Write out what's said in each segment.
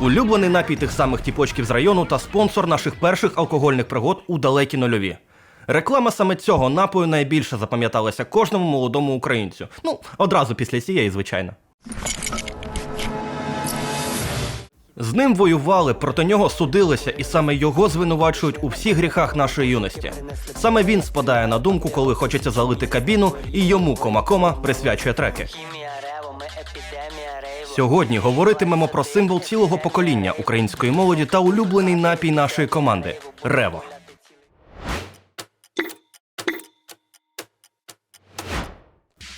Улюблений напій тих самих тіпочків з району та спонсор наших перших алкогольних пригод у далекі нульові. Реклама саме цього напою найбільше запам'яталася кожному молодому українцю. Ну, одразу після цієї, звичайно. З ним воювали, проти нього судилися, і саме його звинувачують у всіх гріхах нашої юності. Саме він спадає на думку, коли хочеться залити кабіну, і йому кома-кома присвячує треки. Сьогодні говоритимемо про символ цілого покоління української молоді та улюблений напій нашої команди Рево.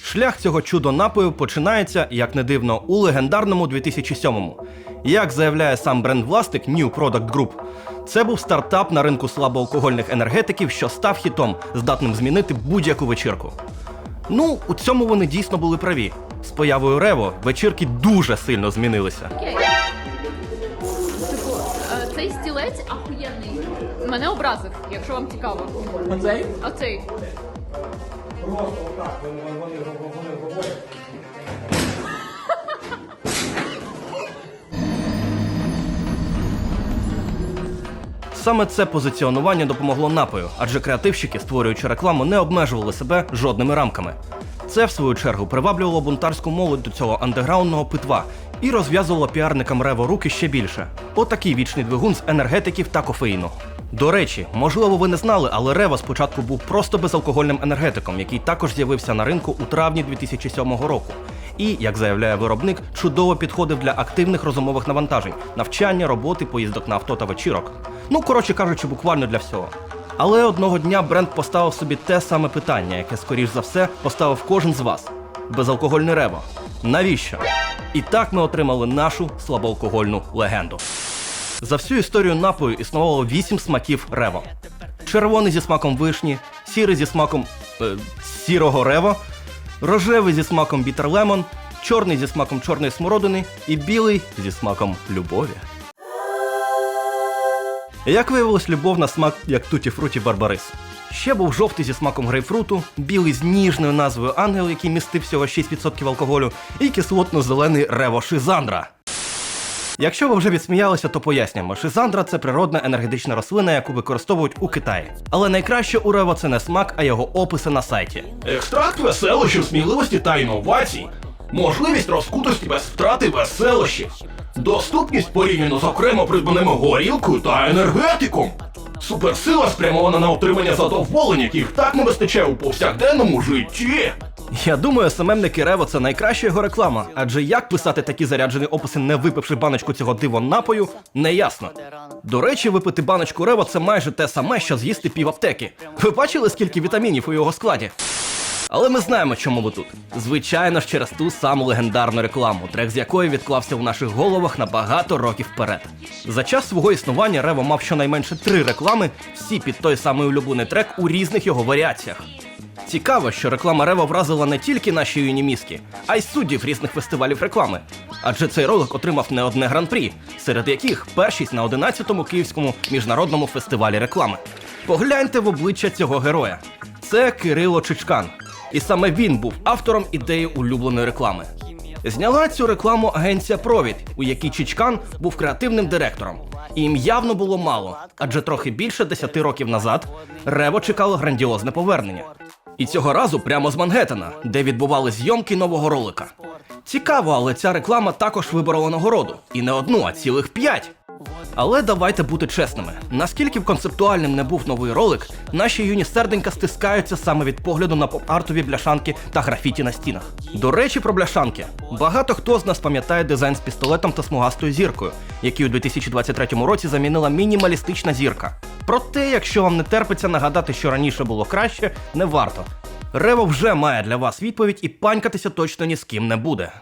Шлях цього чудо напою починається, як не дивно, у легендарному 2007-му. Як заявляє сам бренд-власник New Product Group, це був стартап на ринку слабоалкогольних енергетиків, що став хітом, здатним змінити будь-яку вечірку. Ну, у цьому вони дійсно були праві. З появою Рево вечірки дуже сильно змінилися. Типу, е, цей стілець ахуєнний. Мене образив, якщо вам цікаво. Оцей? Оцей. Саме це позиціонування допомогло напою, адже креативщики, створюючи рекламу, не обмежували себе жодними рамками. Це, в свою чергу, приваблювало бунтарську молодь до цього андеграундного питва і розв'язувало піарникам Рево руки ще більше. Отакий вічний двигун з енергетиків та кофеїну. До речі, можливо, ви не знали, але Рево спочатку був просто безалкогольним енергетиком, який також з'явився на ринку у травні 2007 року. І, як заявляє виробник, чудово підходив для активних розумових навантажень, навчання, роботи, поїздок на авто та вечірок. Ну, коротше кажучи, буквально для всього. Але одного дня бренд поставив собі те саме питання, яке, скоріш за все, поставив кожен з вас: безалкогольне рево. Навіщо? І так ми отримали нашу слабоалкогольну легенду. За всю історію напою існувало вісім смаків рево: червоний зі смаком вишні, сірий зі смаком е, сірого рево, рожевий зі смаком бітерлемон, чорний зі смаком чорної смородини і білий зі смаком любові. Як виявилось, любов на смак як туті фруті барбарис. Ще був жовтий зі смаком грейпфруту, білий з ніжною назвою ангел, який містив всього 6% алкоголю, і кислотно-зелений рево шизандра. Якщо ви вже відсміялися, то пояснюємо. Шизандра це природна енергетична рослина, яку використовують у Китаї. Але найкраще у рево це не смак, а його описи на сайті. Екстракт веселощів, сміливості та інновацій. Можливість розкутості без втрати веселощів. Доступність порівняно з окремо придбаними горілкою та енергетиком. Суперсила спрямована на отримання задоволень, яких так не вистачає у повсякденному житті. Я думаю, СММники Рево це найкраща його реклама, адже як писати такі заряджені описи, не випивши баночку цього диво напою, не ясно. До речі, випити баночку Рево це майже те саме, що з'їсти пів аптеки. Ви бачили, скільки вітамінів у його складі? Але ми знаємо, чому ви тут. Звичайно ж, через ту саму легендарну рекламу, трек з якої відклався в наших головах на багато років вперед. За час свого існування Рево мав щонайменше три реклами, всі під той самий улюблений трек у різних його варіаціях. Цікаво, що реклама Рево вразила не тільки наші юні мізки, а й суддів різних фестивалів реклами. Адже цей ролик отримав не одне гран-прі, серед яких першість на 11-му київському міжнародному фестивалі реклами. Погляньте в обличчя цього героя. Це Кирило Чичкан. І саме він був автором ідеї улюбленої реклами. Зняла цю рекламу агенція Провід, у якій Чичкан був креативним директором. І їм явно було мало, адже трохи більше 10 років назад Рево чекало грандіозне повернення. І цього разу прямо з Мангеттена, де відбували зйомки нового ролика. Цікаво, але ця реклама також виборола нагороду. І не одну, а цілих п'ять. Але давайте бути чесними. Наскільки б концептуальним не був новий ролик, наші юні серденька стискаються саме від погляду на поп-артові бляшанки та графіті на стінах. До речі, про бляшанки. Багато хто з нас пам'ятає дизайн з пістолетом та смугастою зіркою, який у 2023 році замінила мінімалістична зірка. Проте, якщо вам не терпиться нагадати, що раніше було краще, не варто. Рево вже має для вас відповідь і панькатися точно ні з ким не буде.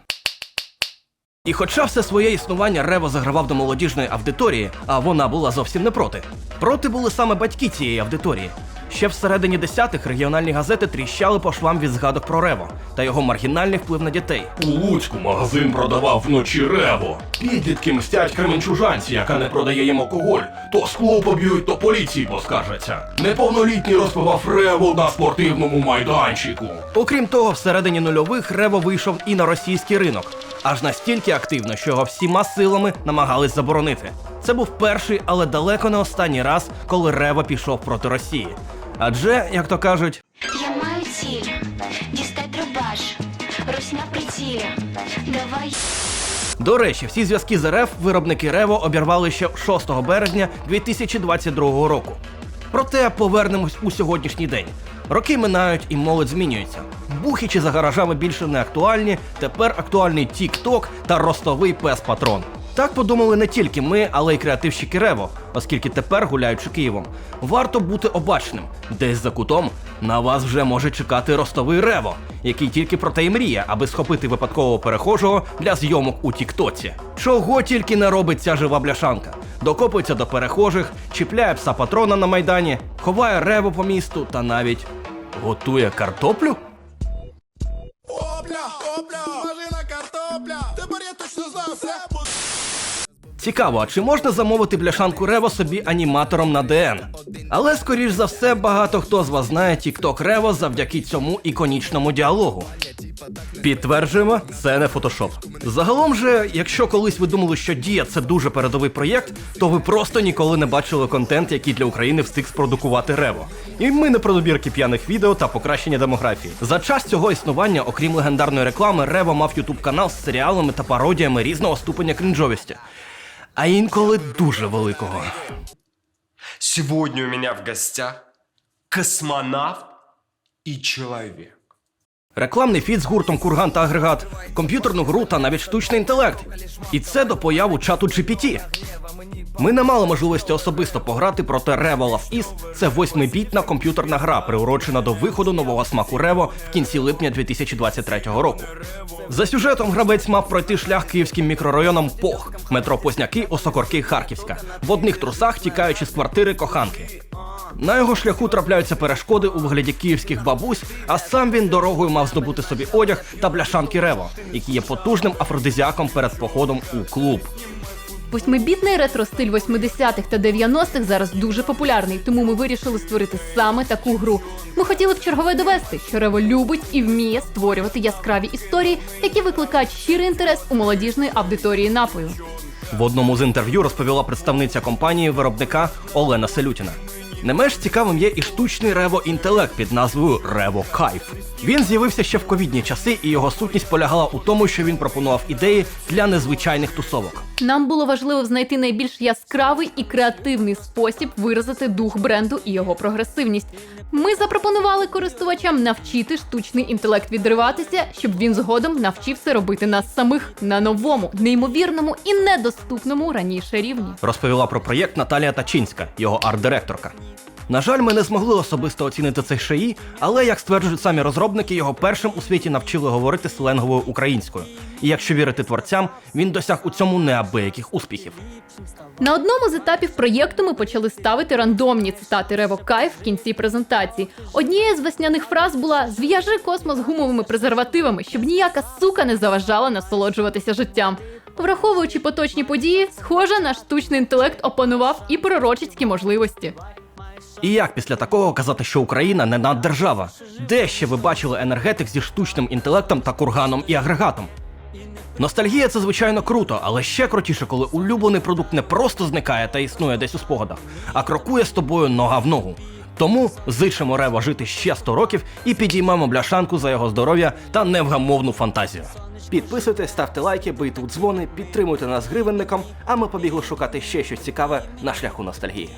І хоча все своє існування Рево загравав до молодіжної аудиторії, а вона була зовсім не проти. Проти були саме батьки цієї аудиторії. Ще всередині десятих регіональні газети тріщали по швам від згадок про Рево та його маргінальний вплив на дітей. У Луцьку магазин продавав вночі рево. Підлітки мстять кременчужанці, яка не продає їм алкоголь. То скло поб'ють, то поліції поскаржаться. Неповнолітній розпивав рево на спортивному майданчику. Окрім того, всередині нульових Рево вийшов і на російський ринок, аж настільки активно, що його всіма силами намагались заборонити. Це був перший, але далеко не останній раз, коли Рево пішов проти Росії. Адже, як то кажуть, Я маю ціль дістать дробаш, Русь на прицілі. Давай. До речі, всі зв'язки з РФ виробники Рево обірвали ще 6 березня 2022 року. Проте повернемось у сьогоднішній день. Роки минають і молодь змінюється. Бухічі за гаражами більше не актуальні. Тепер актуальний TikTok та ростовий пес патрон. Так подумали не тільки ми, але й креативщики Рево, оскільки тепер, гуляючи Києвом, варто бути обачним. Десь за кутом на вас вже може чекати ростовий Рево, який тільки про те й мріє, аби схопити випадкового перехожого для зйомок у Тіктоці. Чого тільки не робить ця жива бляшанка. Докопується до перехожих, чіпляє пса патрона на майдані, ховає рево по місту та навіть готує картоплю. Опля, опля, важина картопля. Тепер я точно знаю все. Цікаво, а чи можна замовити бляшанку Рево собі аніматором на ДН? Але скоріш за все, багато хто з вас знає TikTok Рево завдяки цьому іконічному діалогу. Підтверджуємо, це не фотошоп. Загалом же, якщо колись ви думали, що Дія це дуже передовий проєкт, то ви просто ніколи не бачили контент, який для України встиг спродукувати Рево. І ми не про добірки п'яних відео та покращення демографії. За час цього існування, окрім легендарної реклами, Рево мав ютуб канал з серіалами та пародіями різного ступеня крінжовісті. А інколи дуже великого. Сегодня у меня в гостях космонавт и человек. Рекламний фіт з гуртом Курган та агрегат, комп'ютерну гру та навіть штучний інтелект. І це до появу чату GPT. Ми не мали можливості особисто пограти, проте Revo Love Is – це восьмибітна комп'ютерна гра, приурочена до виходу нового смаку Рево в кінці липня 2023 року. За сюжетом гравець мав пройти шлях київським мікрорайоном Пох, метро Позняки, Осокорки, Харківська, в одних трусах тікаючи з квартири коханки. На його шляху трапляються перешкоди у вигляді київських бабусь, а сам він дорогою мав здобути собі одяг та бляшанки Рево, які є потужним афродизіаком перед походом у клуб. Восьмибітний ретро-стиль 80-х та 90-х зараз дуже популярний, тому ми вирішили створити саме таку гру. Ми хотіли в чергове довести, що Рево любить і вміє створювати яскраві історії, які викликають щирий інтерес у молодіжної аудиторії напою. В одному з інтерв'ю розповіла представниця компанії виробника Олена Селютіна. Не менш цікавим є і штучний рево інтелект під назвою Рево Кайф. Він з'явився ще в ковідні часи, і його сутність полягала у тому, що він пропонував ідеї для незвичайних тусовок. Нам було важливо знайти найбільш яскравий і креативний спосіб виразити дух бренду і його прогресивність. Ми запропонували користувачам навчити штучний інтелект відриватися, щоб він згодом навчився робити нас самих на новому, неймовірному і недоступному раніше рівні. Розповіла про проєкт Наталія Тачинська, його арт-директорка. На жаль, ми не змогли особисто оцінити цей шиї, але як стверджують самі розробники, його першим у світі навчили говорити сленговою українською. І якщо вірити творцям, він досяг у цьому неабияких успіхів. На одному з етапів проєкту ми почали ставити рандомні цитати Рево Кайф в кінці презентації. Однією з весняних фраз була Зв'яжи космос гумовими презервативами, щоб ніяка сука не заважала насолоджуватися життям. Враховуючи поточні події, схоже, наш штучний інтелект опанував і пророчицькі можливості. І як після такого казати, що Україна не наддержава? Де ще ви бачили енергетик зі штучним інтелектом та курганом і агрегатом? Ностальгія це звичайно круто, але ще крутіше, коли улюблений продукт не просто зникає та існує десь у спогадах, а крокує з тобою нога в ногу. Тому зичимо Рево жити ще 100 років і підіймемо бляшанку за його здоров'я та невгамовну фантазію. Підписуйтесь, ставте лайки, бийте у дзвони, підтримуйте нас гривенником, а ми побігли шукати ще щось цікаве на шляху ностальгії.